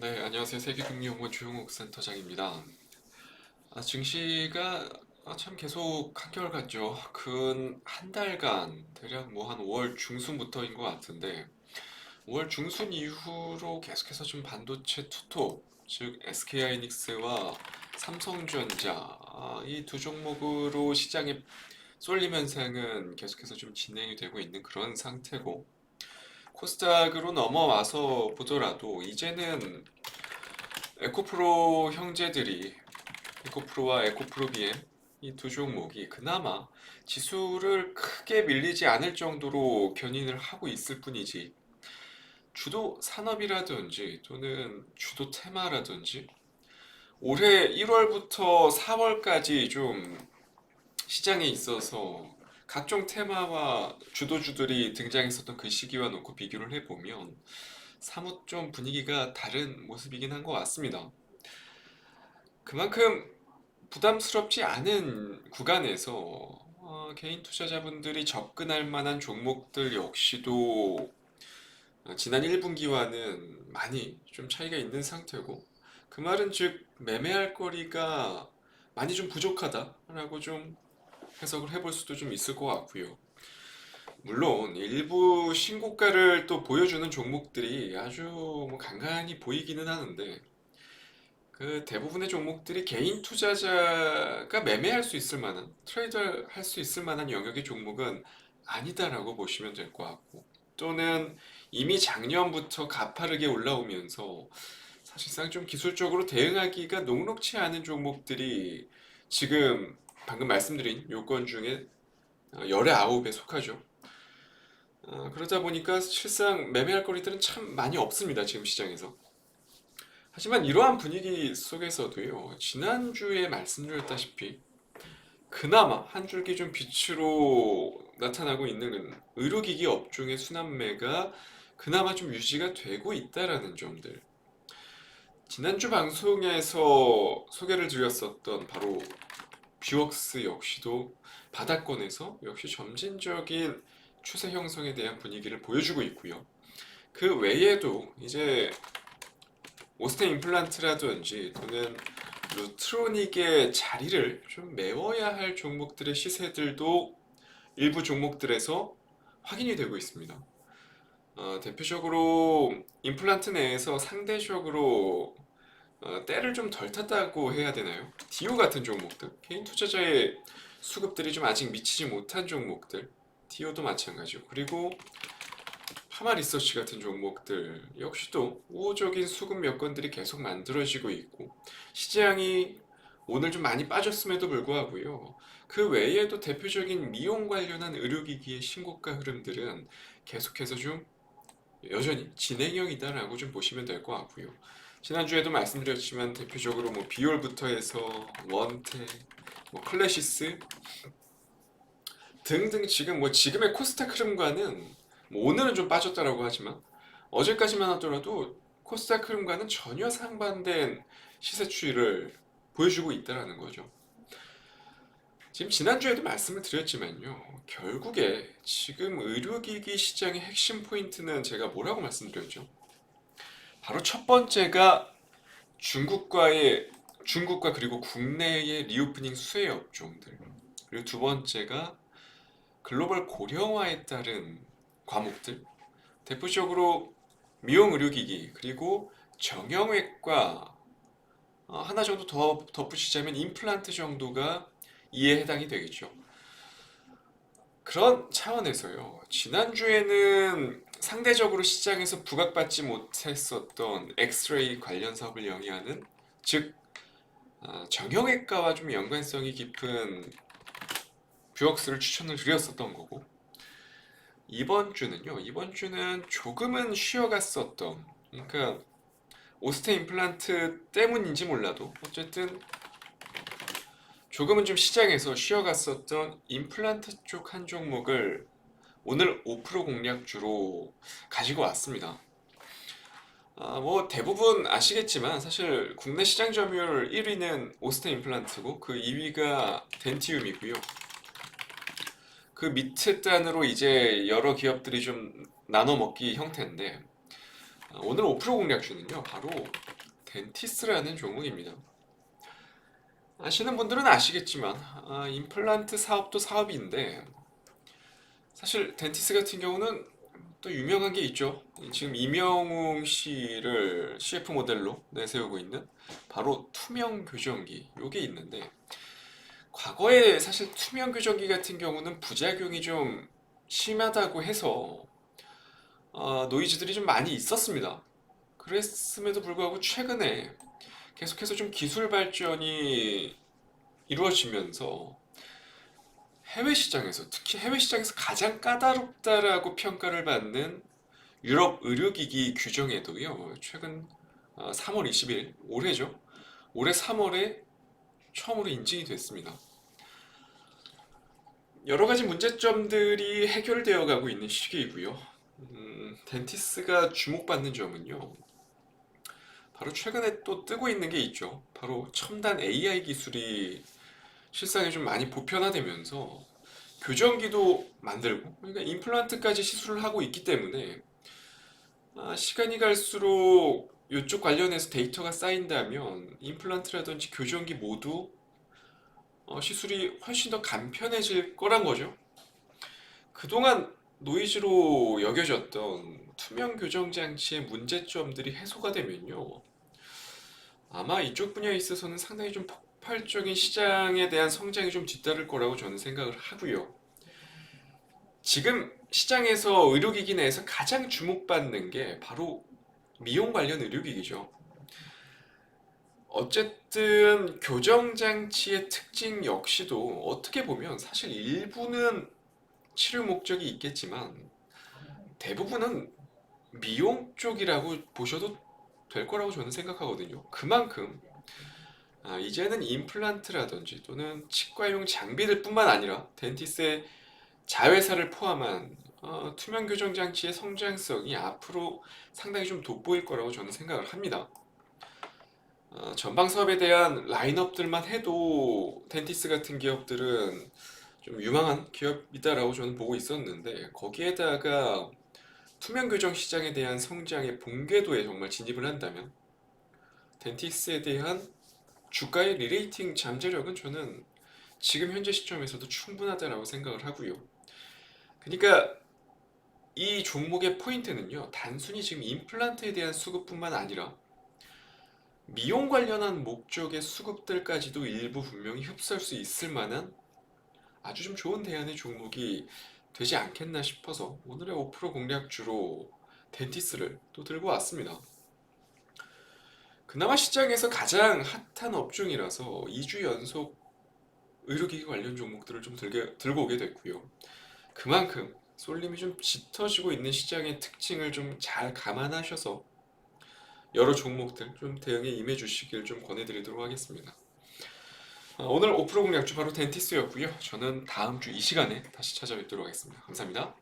네, 안녕하세요. 세계금융연구원 주용욱 센터장입니다. 아, 증시가 아, 참 계속 한결 같죠. 근 한 달간, 대략 뭐 한 5월 중순부터인 것 같은데, 5월 중순 이후로 계속해서 좀 반도체 투톱, 즉 SK하이닉스와 삼성전자 아, 이두 종목으로 시장에 쏠림 현상은 계속해서 좀 진행이 되고 있는 그런 상태고, 코스닥으로 넘어와서 보더라도 이제는 에코프로 형제들이 에코프로와 에코프로 BM 이두 종목이 그나마 지수를 크게 밀리지 않을 정도로 견인을 하고 있을 뿐이지 주도 산업이라든지 또는 주도 테마라든지 올해 1월부터 4월까지 좀 시장에 있어서 각종 테마와 주도주들이 등장했었던 그 시기와 놓고 비교를 해보면 사뭇 좀 분위기가 다른 모습이긴 한 것 같습니다. 그만큼 부담스럽지 않은 구간에서 어, 개인 투자자분들이 접근할 만한 종목들 역시도 어, 지난 1분기와는 많이 좀 차이가 있는 상태고 그 말은 즉 매매할 거리가 많이 좀 부족하다라고 좀 해석을 해볼 수도 좀 있을 것 같고요. 물론 일부 신고가를 또 보여주는 종목들이 아주 뭐 간간히 보이기는 하는데 그 대부분의 종목들이 개인 투자자가 매매할 수 있을 만한 트레이더 할 수 있을 만한 영역의 종목은 아니다라고 보시면 될 것 같고 또는 이미 작년부터 가파르게 올라오면서 사실상 좀 기술적으로 대응하기가 녹록치 않은 종목들이 지금 방금 말씀드린 요건 중에 어, 열의 아홉에 속하죠. 어, 그러다 보니까 실상 매매할 거리들은 참 많이 없습니다. 지금 시장에서. 하지만 이러한 분위기 속에서도요. 지난주에 말씀드렸다시피 그나마 한 줄기 좀 빛으로 나타나고 있는 의료기기 업종의 순환매가 그나마 좀 유지가 되고 있다라는 점들. 지난주 방송에서 소개를 드렸었던 바로 뷰웍스 역시도 바닥권에서 역시 점진적인 추세 형성에 대한 분위기를 보여주고 있고요. 그 외에도 이제 오스테 임플란트라든지 또는 루트로닉의 자리를 좀 메워야 할 종목들의 시세들도 일부 종목들에서 확인이 되고 있습니다. 어, 대표적으로 임플란트 내에서 상대적으로 어, 때를 좀 덜 탔다고 해야 되나요? 디오 같은 종목들, 개인 투자자의 수급들이 좀 아직 미치지 못한 종목들, 디오도 마찬가지고, 그리고 파마 리서치 같은 종목들 역시도 우호적인 수급 여건들이 계속 만들어지고 있고, 시장이 오늘 좀 많이 빠졌음에도 불구하고요. 그 외에도 대표적인 미용 관련한 의료기기의 신고가 흐름들은 계속해서 좀 여전히 진행형이다라고 좀 보시면 될 것 같고요. 지난주에도 말씀드렸지만 대표적으로 뭐 비올부터 해서 원테, 뭐 클래시스 등등 지금 뭐 지금의 코스닥 흐름과는 뭐 오늘은 좀 빠졌다라고 하지만 어제까지만 하더라도 코스닥 흐름과는 전혀 상반된 시세 추이를 보여주고 있다라는 거죠. 지금 지난주에도 말씀을 드렸지만요. 결국에 지금 의료기기 시장의 핵심 포인트는 제가 뭐라고 말씀드렸죠? 바로 첫 번째가 중국과의 중국과 그리고 국내의 리오프닝 수혜 업종들. 그리고 두 번째가 글로벌 고령화에 따른 과목들. 대표적으로 미용 의료기기 그리고 정형외과 어, 하나 정도 더 덧붙이자면 임플란트 정도가 이에 해당이 되겠죠. 그런 차원에서요. 지난주에는 상대적으로 시장에서 부각받지 못했었던 엑스레이 관련 사업을 영위하는 즉 어, 정형외과와 좀 연관성이 깊은 뷰웍스를 추천을 드렸었던 거고 이번 주는요. 이번 주는 조금은 쉬어갔었던 그러니까 오스테 임플란트 때문인지 몰라도 어쨌든 조금은 좀 시장에서 쉬어갔었던 임플란트 쪽 한 종목을 오늘 5% 공략주로 가지고 왔습니다. 아, 뭐 대부분 아시겠지만 사실 국내 시장 점유율 1위는 오스테 임플란트고 그 2위가 덴티움이고요. 그 밑에 단으로 이제 여러 기업들이 좀 나눠 먹기 형태인데 아, 오늘 5% 공략주는요, 바로 덴티스라는 종목입니다. 아시는 분들은 아시겠지만, 아, 임플란트 사업도 사업인데, 사실 덴티스 같은 경우는 또 유명한 게 있죠. 지금 이명웅 씨를 CF 모델로 내세우고 있는 바로 투명 교정기, 요게 있는데, 과거에 사실 투명 교정기 같은 경우는 부작용이 좀 심하다고 해서 어, 노이즈들이 좀 많이 있었습니다. 그랬음에도 불구하고 최근에 계속해서 좀 기술 발전이 이루어지면서 해외 시장에서 특히 해외 시장에서 가장 까다롭다라고 평가를 받는 유럽 의료기기 규정에도요 최근 어, 3월 20일 올해죠 올해 3월에 처음으로 인증이 됐습니다. 여러 가지 문제점들이 해결되어 가고 있는 시기이고요. 음, 덴티스가 주목받는 점은요. 바로 최근에 또 뜨고 있는 게 있죠. 바로 첨단 AI 기술이 실상에 좀 많이 보편화되면서 교정기도 만들고 그러니까 임플란트까지 시술을 하고 있기 때문에 아, 시간이 갈수록 이쪽 관련해서 데이터가 쌓인다면 임플란트라든지 교정기 모두 어, 시술이 훨씬 더 간편해질 거란 거죠. 그동안 노이즈로 여겨졌던 투명 교정 장치의 문제점들이 해소가 되면요. 아마 이쪽 분야에 있어서는 상당히 좀 폭발적인 시장에 대한 성장이 좀 뒤따를 거라고 저는 생각을 하고요. 지금 시장에서 의료기기 내에서 가장 주목받는 게 바로 미용 관련 의료기기죠. 어쨌든 교정장치의 특징 역시도 어떻게 보면 사실 일부는 치료 목적이 있겠지만 대부분은 미용 쪽이라고 보셔도 될 거라고 저는 생각하거든요. 그만큼 아, 이제는 임플란트라든지 또는 치과용 장비들 뿐만 아니라 덴티스의 자회사를 포함한 어, 투명 교정 장치의 성장성이 앞으로 상당히 좀 돋보일 거라고 저는 생각을 합니다. 어, 전방 사업에 대한 라인업들만 해도 덴티스 같은 기업들은 좀 유망한 기업이다라고 저는 보고 있었는데 거기에다가 투명 교정 시장에 대한 성장의 본궤도에 정말 진입을 한다면 덴티스에 대한 주가의 리레이팅 잠재력은 저는 지금 현재 시점에서도 충분하다라고 생각을 하고요. 그러니까 이 종목의 포인트는요, 단순히 지금 임플란트에 대한 수급뿐만 아니라 미용 관련한 목적의 수급들까지도 일부 분명히 흡수할 수 있을 만한 아주 좀 좋은 대안의 종목이 되지 않겠나 싶어서 오늘의 5% 공략주로 덴티스를 또 들고 왔습니다. 그나마 시장에서 가장 핫한 업종이라서 2주 연속 의료기기 관련 종목들을 좀 들게, 들고 오게 됐고요. 그만큼 쏠림이 좀 짙어지고 있는 시장의 특징을 좀 잘 감안하셔서 여러 종목들 좀 대응에 임해 주시길 좀 권해드리도록 하겠습니다. 아, 오늘 5% 공략주 바로 덴티스였고요. 저는 다음 주 이 시간에 다시 찾아뵙도록 하겠습니다. 감사합니다.